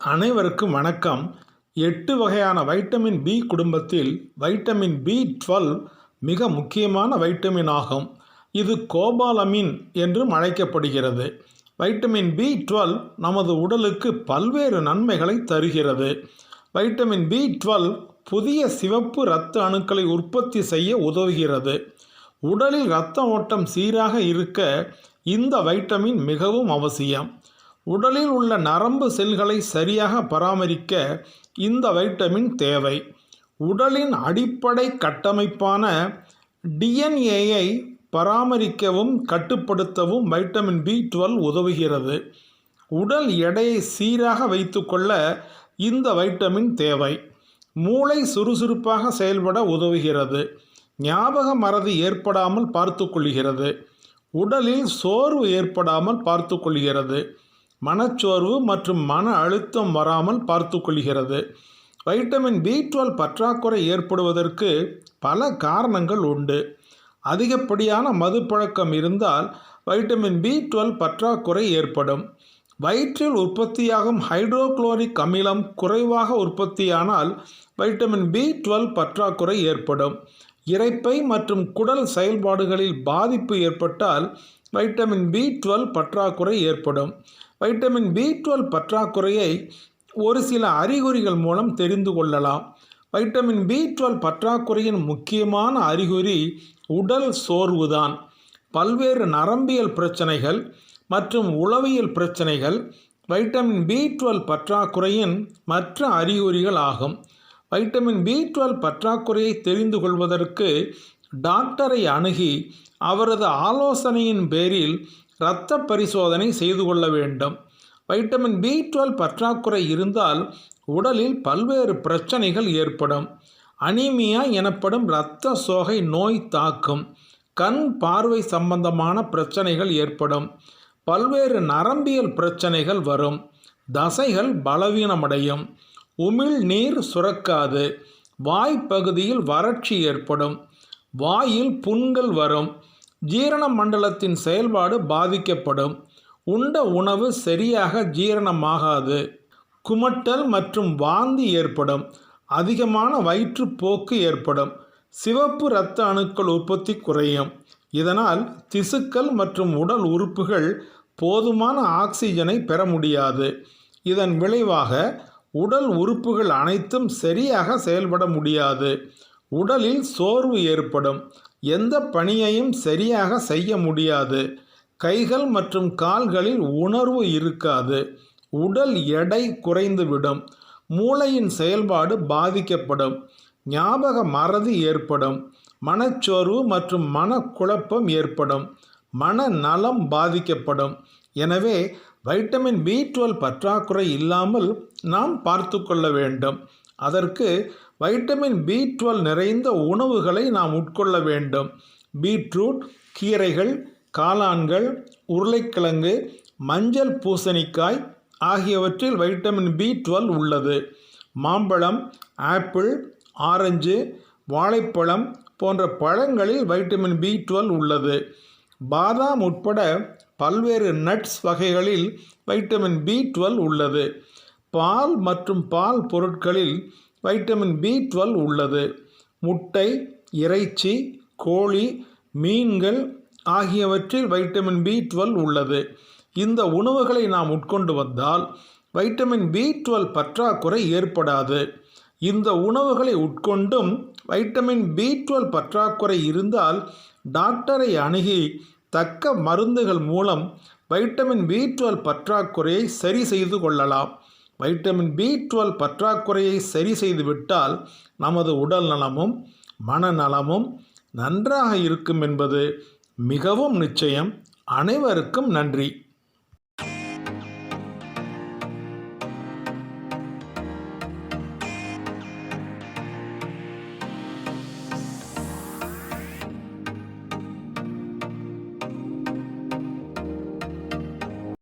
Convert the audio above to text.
அனைவருக்கும் வணக்கம். எட்டு வகையான வைட்டமின் பி குடும்பத்தில் வைட்டமின் பி டுவெல் மிக முக்கியமான வைட்டமின் ஆகும். இது கோபாலமின் என்றும் அழைக்கப்படுகிறது. வைட்டமின் பி டுவெல் நமது உடலுக்கு பல்வேறு நன்மைகளை தருகிறது. வைட்டமின் பி டுவெல் புதிய சிவப்பு இரத்த அணுக்களை உற்பத்தி செய்ய உதவுகிறது. உடலில் இரத்த ஓட்டம் சீராக இருக்க இந்த வைட்டமின் மிகவும் அவசியம். உடலில் உள்ள நரம்பு செல்களை சரியாக பராமரிக்க இந்த வைட்டமின் தேவை. உடலின் அடிப்படை கட்டமைப்பான டிஎன்ஏயை பராமரிக்கவும் கட்டுப்படுத்தவும் வைட்டமின் பி டுவெல் உதவுகிறது. உடல் எடையை சீராக வைத்துக்கொள்ள இந்த வைட்டமின் தேவை. மூளை சுறுசுறுப்பாக செயல்பட உதவுகிறது. ஞாபக மறதி ஏற்படாமல் பார்த்துக்கொள்கிறது உடலில் சோர்வு ஏற்படாமல் பார்த்துக்கொள்கிறது மனச்சோர்வு மற்றும் மன அழுத்தம் வராமல் பார்த்துக்கொள்கிறது. வைட்டமின் பி டுவெல் பற்றாக்குறை ஏற்படுவதற்கு பல காரணங்கள் உண்டு. அதிகப்படியான மது பழக்கம் இருந்தால் வைட்டமின் பி டுவெல் பற்றாக்குறை ஏற்படும். வயிற்றில் உற்பத்தியாகும் ஹைட்ரோக்ளோரிக் அமிலம் குறைவாக உற்பத்தியானால் வைட்டமின் பி டுவெல் பற்றாக்குறை ஏற்படும். இறைப்பை மற்றும் குடல் செயல்பாடுகளில் பாதிப்பு ஏற்பட்டால் வைட்டமின் பி டுவெல் பற்றாக்குறை ஏற்படும். வைட்டமின் பி டுவெல் பற்றாக்குறையை ஒரு சில அறிகுறிகள் மூலம் தெரிந்து கொள்ளலாம். வைட்டமின் பி டுவெல் பற்றாக்குறையின் முக்கியமான அறிகுறி உடல் சோர்வுதான். பல்வேறு நரம்பியல் பிரச்சனைகள் மற்றும் உளவியல் பிரச்சனைகள் வைட்டமின் பி டுவெல் பற்றாக்குறையின் மற்ற அறிகுறிகள் ஆகும். வைட்டமின் பி டுவெல் பற்றாக்குறையை தெரிந்து கொள்வதற்கு டாக்டரை அணுகி அவரது ஆலோசனையின் பேரில் இரத்த பரிசோதனை செய்து கொள்ள வேண்டும். வைட்டமின் பி டுவெல் பற்றாக்குறை இருந்தால் உடலில் பல்வேறு பிரச்சனைகள் ஏற்படும். அனீமியா எனப்படும் இரத்த சோகை நோய் தாக்கும். கண் பார்வை சம்பந்தமான பிரச்சனைகள் ஏற்படும். பல்வேறு நரம்பியல் பிரச்சனைகள் வரும். தசைகள் பலவீனமடையும். உமிழ் நீர் சுரக்காது. வாய்ப்பகுதியில் வறட்சி ஏற்படும். வாயில் புண்கள் வரும். ஜீரண மண்டலத்தின் செயல்பாடு பாதிக்கப்படும். உண்ட உணவு சரியாக ஜீரணமாகாது. குமட்டல் மற்றும் வாந்தி ஏற்படும். அதிகமான வயிற்றுப்போக்கு ஏற்படும். சிவப்பு இரத்த அணுக்கள் உற்பத்தி குறையும். இதனால் திசுக்கள் மற்றும் உடல் உறுப்புகள் போதுமான ஆக்சிஜனை பெற முடியாது. இதன் விளைவாக உடல் உறுப்புகள் அனைத்தும் சரியாக செயல்பட முடியாது. உடலில் சோர்வு ஏற்படும். எந்த பணியையும் சரியாக செய்ய முடியாது. கைகள் மற்றும் கால்களில் உணர்வு இருக்காது. உடல் எடை குறைந்துவிடும். மூளையின் செயல்பாடு பாதிக்கப்படும். ஞாபக மறதி ஏற்படும். மனச்சோர்வு மற்றும் மனக்குழப்பம் ஏற்படும். மன நலம் பாதிக்கப்படும். எனவே வைட்டமின் பி டுவெல் பற்றாக்குறை இல்லாமல் நாம் பார்த்து கொள்ள வேண்டும். அதற்கு வைட்டமின் பி டுவெல் நிறைந்த உணவுகளை நாம் உட்கொள்ள வேண்டும். பீட்ரூட் கீரைகள் காளான்கள் உருளைக்கிழங்கு மஞ்சள் பூசணிக்காய் ஆகியவற்றில் வைட்டமின் பி டுவெல் உள்ளது. மாம்பழம் ஆப்பிள் ஆரஞ்சு வாழைப்பழம் போன்ற பழங்களில் வைட்டமின் பி டுவெல் உள்ளது. பாதாம் உட்பட பல்வேறு நட்ஸ் வகைகளில் வைட்டமின் பி டுவெல் உள்ளது. பால் மற்றும் பால் பொருட்களில் வைட்டமின் பி டுவெல் உள்ளது. முட்டை இறைச்சி கோழி மீன்கள் ஆகியவற்றில் வைட்டமின் பி டுவெல் உள்ளது. இந்த உணவுகளை நாம் உட்கொண்டு வந்தால் வைட்டமின் பி டுவெல் பற்றாக்குறை ஏற்படாது. இந்த உணவுகளை உட்கொண்டும் வைட்டமின் பி டுவெல் பற்றாக்குறை இருந்தால் டாக்டரை அணுகி தக்க மருந்துகள் மூலம் வைட்டமின் பி டுவெல் பற்றாக்குறையை சரி செய்து கொள்ளலாம். வைட்டமின் பி டுவெல் பற்றாக்குறையை சரி செய்துவிட்டால் நமது உடல் நலமும் மனநலமும் நன்றாக இருக்கும் என்பது மிகவும் நிச்சயம். அனைவருக்கும் நன்றி.